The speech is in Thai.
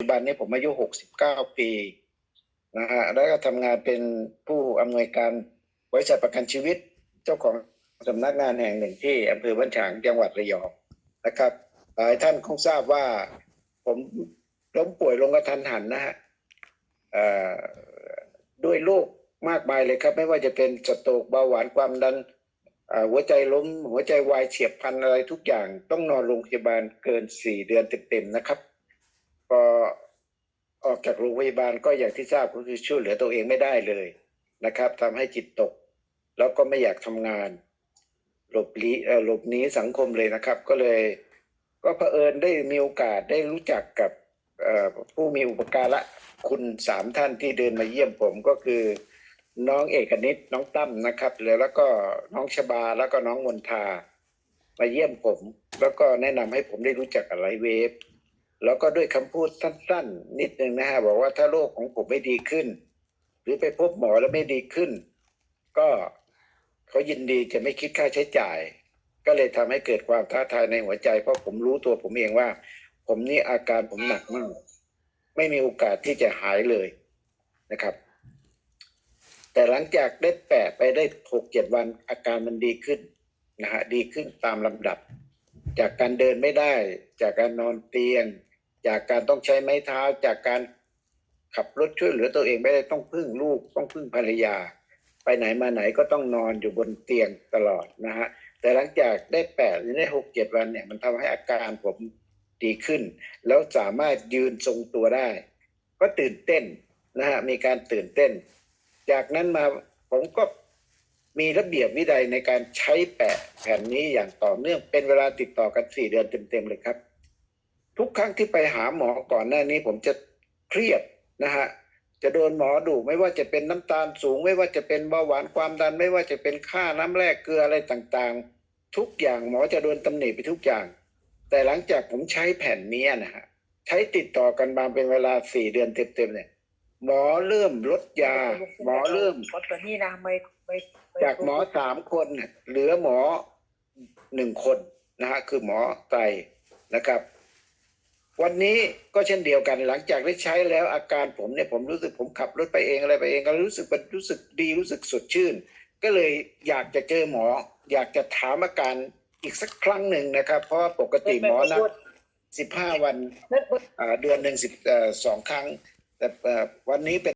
จจุบันนี้ผมอายุหกสิบเก้าปีนะฮะ แล้วก็ทำงานเป็นผู้อำนวยการบริษัทประกันชีวิตเจ้าของสำนักงานแห่งหนึ่งที่อำเภอบ้านฉางจังหวัดระยองนะครับ หลายท่านคงทราบว่าผมล้มป่วยลงกระทันหันนะฮะด้วยโรคมากมายเลยครับ ไม่ว่าจะเป็นสโตกเบาหวานความดันหัวใจล้ม หัวใจวายเฉียบพลันอะไรทุกอย่าง ต้องนอนโรงพยาบาลเกินสี่เดือนเต็มๆนะครับ พอออกจากโรงพยาบาลก็อย่างที่ทราบก็คือช่วยเหลือตัวเองไม่ได้เลยนะครับทำให้จิตตก แล้วก็ไม่อยากทำงาน หลบหลีเออหลบหนีสังคมเลยนะครับ ก็เลยก็เผอิญได้มีโอกาสได้รู้จักกับผู้มีอุปการะคุณสามท่านที่เดินมาเยี่ยมผมก็คือน้องเอกนิตน้องตั้มนะครับแล้วแล้วก็น้องชบาแล้วก็น้องมนทามาเยี่ยมผม แล้วก็แนะนำให้ผมได้รู้จักกับไลฟ์เวฟ แล้วก็ด้วยคำพูดสั้น ๆ นิดนึงนะฮะบอกว่าถ้าโรคของผมไม่ดีขึ้น หรือไปพบหมอแล้วไม่ดีขึ้น ก็เขายินดีจะไม่คิดค่าใช้จ่าย ก็เลยทำให้เกิดความท้าทายในหัวใจ เพราะผมรู้ตัวผมเองว่า ผมนี่อาการผมหนักมากไม่มีโอกาสที่จะหายเลยนะครับ แต่หลังจากได้แปะไปได้หกเจ็ดวันอาการมันดีขึ้นนะฮะดีขึ้นตามลำดับ จากการเดินไม่ได้ จากการนอนเตียง จากการต้องใช้ไม้เท้าจากการขับรถช่วยเหลือตัวเองไม่ได้ต้องพึ่งลูกต้องพึ่งภรรยา ไปไหนมาไหนก็ต้องนอนอยู่บนเตียงตลอดนะฮะแต่หลังจากได้แปดหรือได้หกเจ็ดวันเนี่ยมันทำให้อาการผมดีขึ้น แล้วสามารถยืนทรงตัวได้ ก็ตื่นเต้นนะฮะมีการตื่นเต้น จากนั้นมาผมก็มีระเบียบวินัยในการใช้แปะแผ่นนี้อย่างต่อเนื่องเป็นเวลาติดต่อกันสี่เดือนเต็มๆเลยครับ ทุกครั้งที่ไปหาหมอก่อนหน้านี้ผมจะเครียดนะฮะจะโดนหมอดูไม่ว่าจะเป็นน้ำตาลสูง ไม่ว่าจะเป็นเบาหวานความดัน ไม่ว่าจะเป็นค่าน้ำแร่เกลืออะไรต่างๆ ทุกอย่างหมอจะโดนตำหนิไปทุกอย่าง แต่หลังจากผมใช้แผ่นนี้นะฮะใช้ติดต่อกันมาเป็นเวลาสี่เดือนเต็มๆเนี่ยหมอเริ่มลดยา หมอเริ่มก็ตอนนี้นะไม่ไม่ไจากหมอสามคนเนี่ยเหลือหมอหนึ่งคนนะฮะคือหมอไตรนะครับ วันนี้ก็เช่นเดียวกันหลังจากได้ใช้แล้วอาการผมเนี่ยผมรู้สึกผมขับรถไปเองอะไรไปเองก็รู้สึกมันรู้สึกดีรู้สึกสดชื่น ก็เลยอยากจะเจอหมอ อยากจะถามอาการอีกสักครั้งหนึ่งนะครับ เพราะว่าปกติหมอนัดสิบห้าวันนั่นอ่าเดือนหนึ่งสิบสองครั้ง แต่เอ่อวันนี้เป็น